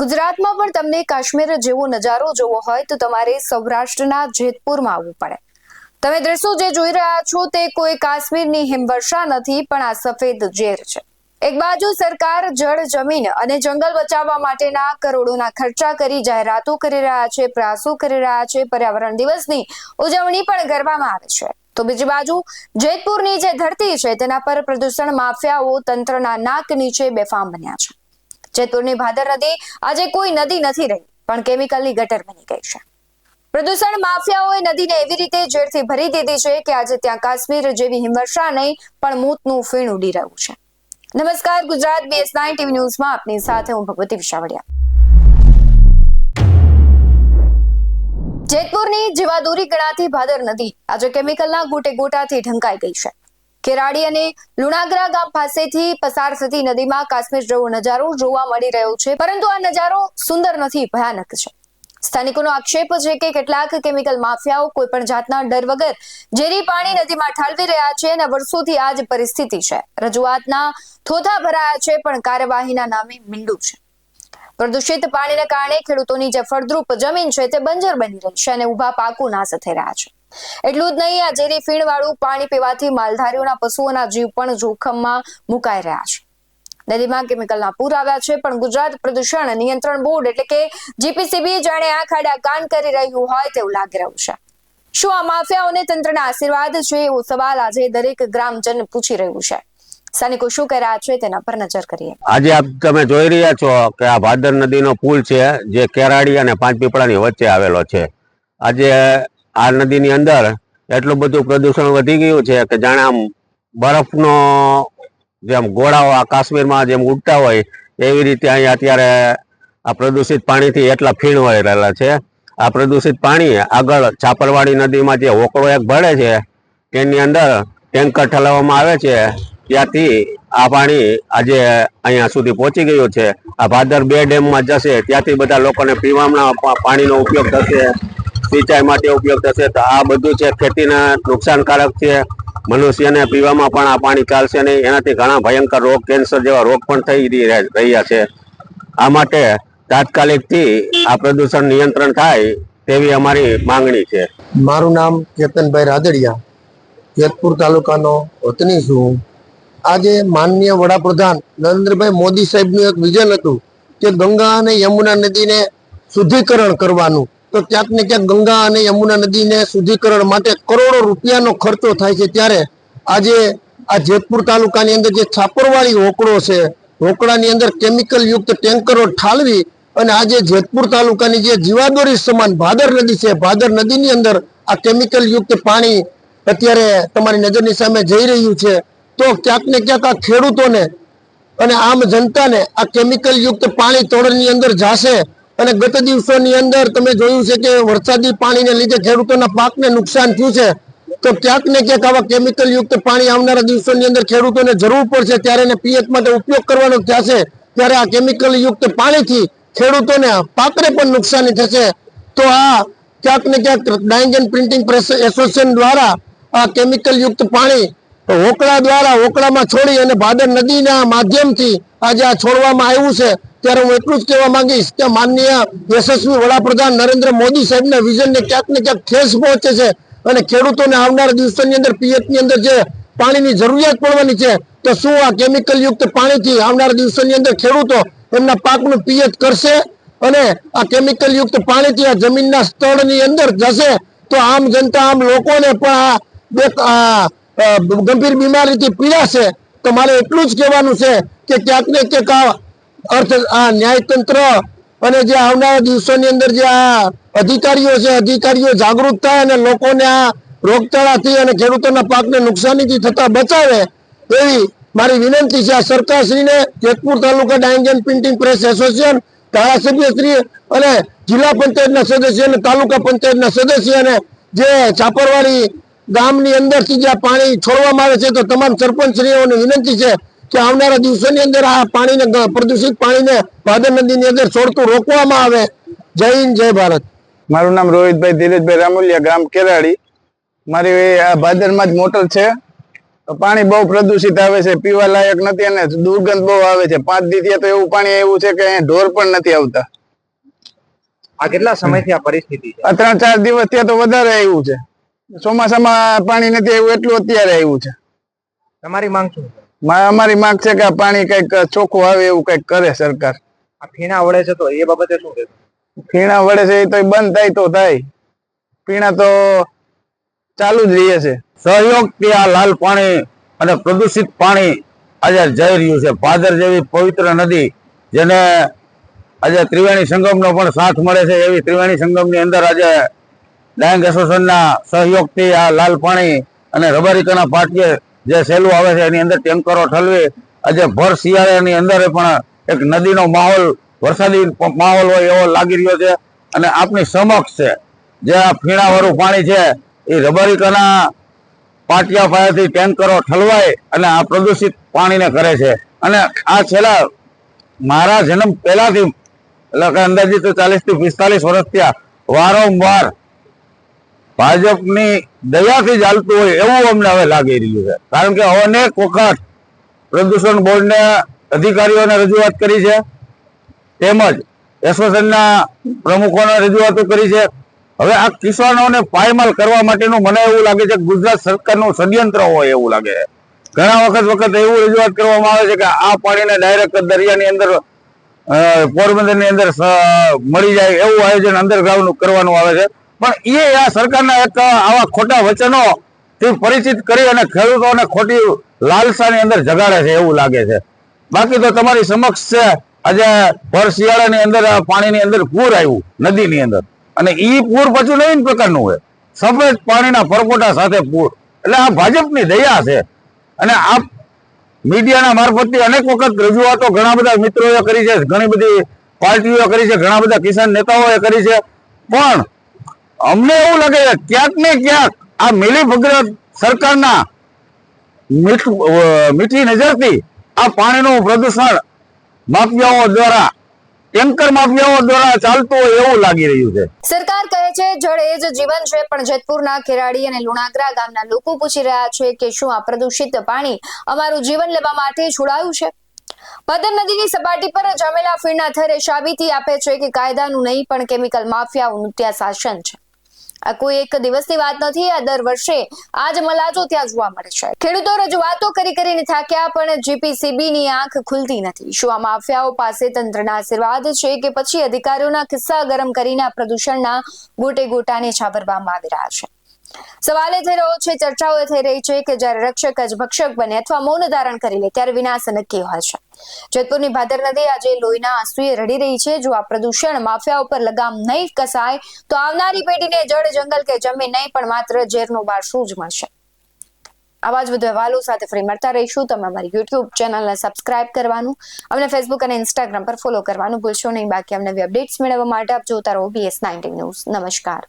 ગુજરાતમાં પણ તમને કાશ્મીર જેવો નજારો જોવો હોય તો તમારે સૌરાષ્ટ્રના જેતપુરમાં આવવું પડે. તમે દ્રશ્યો જે જોઈ રહ્યા છો તે કોઈ કાશ્મીરની હિમવર્ષા નથી, પણ આ સફેદ ઝેર છે. એક બાજુ સરકાર જળ, જમીન અને જંગલ બચાવવા માટેના કરોડોના ખર્ચા કરી જાહેરાતો કરી રહ્યા છે, પ્રયાસો કરી રહ્યા છે, પર્યાવરણ દિવસની ઉજવણી પણ કરવામાં આવે છે. તો બીજી બાજુ, જેતપુરની જે ધરતી છે તેના પર પ્રદૂષણ માફિયાઓ તંત્રના નાક નીચે બેફામ બન્યા છે. જેતપુરની ભાદર નદી આજે કોઈ નદી નથી રહી, પણ કેમિકલની ગટર બની ગઈ છે. પ્રદૂષણ માફિયાઓએ નદીને એવી રીતે ઝેરથી ભરી દીધી છે કે આજે ત્યાં કાશ્મીર જેવી હિમવર્ષા નહીં, પણ મોતનું ફીણ ઉડી રહ્યું છે. નમસ્કાર, ગુજરાત બીએસ નાઇન ટીવી ન્યૂઝમાં આપની સાથે હું ભગવતી વિશાવડિયા જેતપુરની જીવાદોરી ગણાતી ભાદર નદી આજે કેમિકલના ગોટે ગોટાથી ઢંકાઈ ગઈ છે. કેરાડી અને લુણાગરા ગામ પાસેથી પસાર થતી નદીમાં કાશ્મીર જેવો નજારો જોવા મળી રહ્યો છે. પરંતુ આ નજારો સુંદર નથી, ભયાનક છે. સ્થાનિકોનો આક્ષેપ છે કે કેટલાક કેમિકલ માફિયાઓ કોઈ પણ જાતના ડર વગર ઝેરી પાણી નદીમાં ઠાલવી રહ્યા છે અને વર્ષોથી આ જ પરિસ્થિતિ છે. રજૂઆતના થોથા ભરાયા છે, પણ કાર્યવાહીના નામે મીંડું છે. પ્રદૂષિત પાણીને કારણે ખેડૂતોની જે ફળદ્રુપ જમીન છે તે બંજર બની રહી છે અને ઊભા પાકો નાશ થઈ રહ્યા છે. એટલું જ નહીં, આ ઝેરી ફીણવાળું પાણી પીવાથી માલધારીઓના પશુઓના જીવ પણ જોખમમાં મુકાઈ રહ્યા છે. નદીમાં કેમિકલના પૂર આવ્યા છે, પણ ગુજરાત પ્રદૂષણ નિયંત્રણ બોર્ડ એટલે કે જીપીસીબી જાણે આ ખાડા કાન કરી રહ્યું હોય તેવું લાગી રહ્યું છે. શું આ માફિયાઓને તંત્રના આશીર્વાદ છે, એવો સવાલ આજે દરેક ગ્રામજન પૂછી રહ્યું છે. સ્થાનિકો શું કરી રહ્યા છે, તેના પર નજર કરીએ. આજે આપ તમે જોઈ રહ્યા છો કે આ ભાદર નદીનો પુલ છે, જે કેરાડી અને પાંચ પીપળાની વચ્ચે આવેલો છે. આજે આ નદીની અંદર એટલું બધું પ્રદૂષણ વધી ગયું છે કે જાણે આમ બરફનો જેમ ગોળાઓ આ કાશ્મીરમાં જેમ ઉડતા હોય એવી રીતે અહીંયા અત્યારે આ પ્રદૂષિત પાણીથી એટલા ફીણ વળી રહેલા છે. આ પ્રદૂષિત પાણી આગળ છાપરવાડી નદીમાં જે હોકળો એક ભળે છે તેની અંદર ટેન્કર ઠલાવવામાં આવે છે. ત્યાંથી આ પાણી આજે અહીંયા સુધી પહોંચી ગયું છે. આ ભાદર બે ડેમમાં જશે, ત્યાંથી બધા લોકોને પીવાના પાણીનો ઉપયોગ થશે. સિંચાઈ માટે ઉપયોગ થશે. તો આ બધું છે ખેતીને નુકસાનકારક છે. મનુષ્યને પીવામાં પણ આ પાણી ચાલશે નહીં. એનાથી ઘણા ભયંકર રોગ, કેન્સર જેવા રોગ પણ થઈ રહ્યા છે. આ માટે તાત્કાલિકથી આ પ્રદૂષણ નિયંત્રણ થાય તેવી અમારી માંગણી છે. મારું નામ કેતનભાઈ રાદડિયા. જેતપુર તાલુકાનો વતની છું. આજે માનનીય વડાપ્રધાન નરેન્દ્રભાઈ મોદી સાહેબનું એક વિઝન હતું કે ગંગા અને યમુના નદીને શુદ્ધિકરણ કરવાનું. તો ક્યાંક ને ક્યાંક ગંગા અને યમુના નદીને શુદ્ધિકરણ માટે કરોડો રૂપિયાનો ખર્ચો થાય છે ત્યારે આજે આ જેતપુર તાલુકાની અંદર જે છાપરવાળી હોકળો છે હોકળાની અંદર કેમિકલ યુક્ત ટેન્કરો ઠાલવી અને આજે જેતપુર તાલુકાની જે જીવાદોરી સમાન ભાદર નદી છે, ભાદર નદીની અંદર આ કેમિકલ યુક્ત પાણી અત્યારે તમારી નજરની સામે જઈ રહ્યું છે. તો ક્યાંક ને ક્યાંક આ ખેડૂતોને અને આમ જનતાને આ કેમિકલ યુક્ત પાણી તોડની અંદર જાશે અને ગત દિવસોની અંદર તમે જોયું છે કે વરસાદી પાણીને લીધે ખેડૂતોના પાકને નુકસાન થયું છે. તો ક્યાંક ને ક્યાંક આવા કેમિકલ યુક્ત પાણી આવનારા દિવસોની અંદર ખેડૂતોને જરૂર પડશે. ત્યારે એને પિયત માટે ઉપયોગ કરવાનો થશે. ત્યારે આ કેમિકલ યુક્ત પાણીથી ખેડૂતોને પાકને પણ નુકસાની થશે. તો આ ક્યાંક ને ક્યાંક ડાઇંગ પ્રિન્ટિંગ પ્રેસ એસોસિએશન દ્વારા આ કેમિકલ યુક્ત પાણી હોકળા દ્વારા હોકળામાં છોડી અને ભાદર નદીના માધ્યમથી આજે આ છોડવામાં આવ્યું છે. ત્યારે હું એટલું જ કહેવા માંગીશ કે માનનીય યશસ્વી વડાપ્રધાન નરેન્દ્ર મોદી સાહેબના વિઝનને ક્યાંક ને ક્યાંક ઠેસ પહોંચે છે અને ખેડૂતોને આવનારા દિવસોની અંદર, પિયતની અંદર જે પાણીની જરૂરિયાત પડવાની છે, તો શું આ કેમિકલ યુક્ત પાણીથી આવનારા દિવસોની અંદર ખેડૂતો એમના પાકનું પિયત કરશે અને આ કેમિકલ યુક્ત પાણીથી આ જમીનના સ્થળની અંદર જશે? તો આમ જનતા, આમ લોકોને પણ આ ગંભીર બીમારીથી પીડાશે. તો મારે એટલું જ કહેવાનું છે કે ક્યાંક ને ક્યાંક અર્થ આ ન્યાયતંત્ર અને જે આવનારા દિવસોની અંદર જે આ અધિકારીઓ છે, અધિકારીઓ જાગૃત થાય અને લોકોને આ રોગચાળાથી અને ખેડૂતોના પાકને નુકસાનીથી થતા બચાવે એવી મારી વિનંતી છે. આ સરકારશ્રીને Jetpur taluka dyeing printing press association ધારાસભ્યશ્રી અને જિલ્લા પંચાયતના સદસ્ય અને તાલુકા પંચાયતના સદસ્ય અને જે ચાપરવાડી ગામની અંદરથી જે પાણી છોડવામાં આવે છે, તો તમામ સરપંચશ્રીઓને વિનંતી છે કે આવનારા દિવસોની અંદર આ પાણીને પ્રદૂષિત પાણીને ભાદર નદીની અંદર છોડતું રોકવામાં આવે. જય હિન્દ જય ભારત. મારું નામ રોહિતભાઈ ધીરજભાઈ રામુલિયા ગામ કેરાડી મારી આ ભાદરમાં જ મોટર છે. પાણી બહુ પ્રદૂષિત આવે છે પીવા લાયક નથી અને દુર્ગંધ બહુ આવે છે. પાંચ દિવસથી તો એવું પાણી આવ્યું છે કે અહીંયા ઢોર પણ નથી આવતા. આ કેટલા સમયથી આ પરિસ્થિતિ છે? આ ત્રણ ચાર દિવસ ત્યાં તો વધારે આવ્યું છે. ચોમાસામાં પાણી નથી આવ્યું એટલું અત્યારે આવ્યું છે. તમારી માંગ શું અમારી માંગ છે કે આ પાણી કંઈક ચોખ્ખું આવે એવું કંઈક કરે સરકાર. આ ફીણા વળે છે તો એ બાબતે શું કે ફીણા વડે છે એ તો બંધ થાય તો થાય. પીણા તો ચાલુ જ રહીએ છે. સહયોગથી આ લાલ પાણી અને પ્રદૂષિત પાણી આજે જઈ રહ્યું છે. ભાદર જેવી પવિત્ર નદી જેને આજે ત્રિવેણી સંગમનો પણ સાથ મળે છે. એવી ત્રિવેણી સંગમની અંદર આજે ડાંગ એસોસિએશનના સહયોગથી આ લાલ પાણી અને રબારિકાના પાટીએ જે સેલું આવે છે, એની અંદર ટેન્કરો ઠલવી, આજે ભર શિયાળાની અંદર પણ એક નદીનો માહોલ, વરસાદી માહોલ હોય એવો લાગી રહ્યો છે અને આપની સમક્ષ છે. જે આ ફીણાવાળું પાણી છે, એ રબારીકાના પાટિયા પાયાથી ટેન્કરો ઠલવાય અને આ પ્રદૂષિત પાણીને કરે છે. અને આ છેલ્લા મારા જન્મ પહેલાથી, એટલે અંદાજિત ચાલીસથી પિસ્તાલીસ વર્ષ થયા, વારંવાર ભાજપની દયાથી ચાલતું હોય એવું અમને હવે લાગી રહ્યું છે. કારણ કે અનેક વખત પ્રદૂષણ બોર્ડને અધિકારીઓને રજૂઆત કરી છે, તેમજ એસોસિએશનના પ્રમુખોને રજૂઆતો કરી છે. હવે આ કિસાનોને પાયમાલ કરવા માટેનું મને એવું લાગે છે ગુજરાત સરકારનું ષડયંત્ર હોય એવું લાગે છે. ઘણા વખત વખત એવું રજૂઆત કરવામાં આવે છે કે આ પાણીને ડાયરેક્ટ દરિયાની અંદર પોરબંદરની અંદર મળી જાય એવું આયોજન અંડરગ્રાઉન્ડ કરવાનું આવે છે. પણ એ આ સરકારના એક આવા ખોટા વચનો થી પરિચિત કરી અને ખેડૂતોને ખોટી લાલસાની અંદર જગાડે છે એવું લાગે છે. બાકી તો તમારી સમક્ષ છે, આજે ભર શિયાળાની અંદર પાણીની અંદર પૂર આવ્યું, નદીની અંદર. અને એ પૂર પાછું નવીન પ્રકારનું હોય. સફેદ પાણીના પરપોટા સાથે પૂર. એટલે આ ભાજપની દયા છે. અને આ મીડિયાના મારફતથી અનેક વખત રજૂઆતો ઘણા બધા મિત્રોએ કરી છે, ઘણી બધી પાર્ટીઓ કરી છે, ઘણા બધા કિસાન નેતાઓએ કરી છે. પણ અમને એવું લાગે છે, ક્યાંક ને ક્યાંક આ મિલી ભગત સરકારના મીઠી નજરથી આ પાણીનું પ્રદૂષણ માફિયાઓ દ્વારા જેતપુરના ખેરાડી અને લુણાગરા ગામના લોકો પૂછી રહ્યા છે કે શું આ પ્રદૂષિત પાણી અમારું જીવન લેવા માટે છોડાયું છે? પદન નદીની સપાટી પર જમેલા ફીણના થરે સાબિતી આપે છે કે કાયદાનું નહીં, પણ કેમિકલ માફિયાઓનું ત્યાં શાસન છે. આ કોઈ એક દિવસની વાત નથી, આ દર વર્ષે આજ મલાજો ત્યાં જોવા મળે છે. ખેડૂતો રજૂઆતો કરી કરીને થાક્યા, પણ જીપીસીબી ની આંખ ખુલતી નથી. શું આ માફિયાઓ પાસે તંત્રના આશીર્વાદ છે કે પછી અધિકારીઓના કિસ્સા ગરમ કરીને આ પ્રદૂષણના ગોટે ગોટાને છાબરવામાં આવી રહ્યા છે? સવાલ એ થઈ રહ્યો છે, ચર્ચાઓ થઈ રહી છે કે જ્યારે રક્ષક જ ભક્ષક બને અથવા મૌન ધારણ કરી લે, ત્યારે વિનાશ નક્કી હોય છે. જેતપુરની ભાદર નદી આજે લોહીના આંસુએ રડી રહી છે. જો આ પ્રદૂષણ માફિયા ઉપર લગામ નહીં કસાય, તો આવનારી પેઢીને જળ, જંગલ કે જમીન નહીં, પણ માત્ર ઝેરનું બારસું જ મળશે. આવા જ વધુ અહેવાલો સાથે ફરી મળતા રહીશું. તમે અમારી યુટ્યુબ ચેનલને સબસ્ક્રાઇબ કરવાનું, અમને ફેસબુક અને ઇન્સ્ટાગ્રામ પર ફોલો કરવાનું ભૂલશો નહીં. બાકી અમને અપડેટ્સ મેળવવા માટે આપ જોતા રહો બીએસ નાઇન્ટીન ન્યૂઝ નમસ્કાર.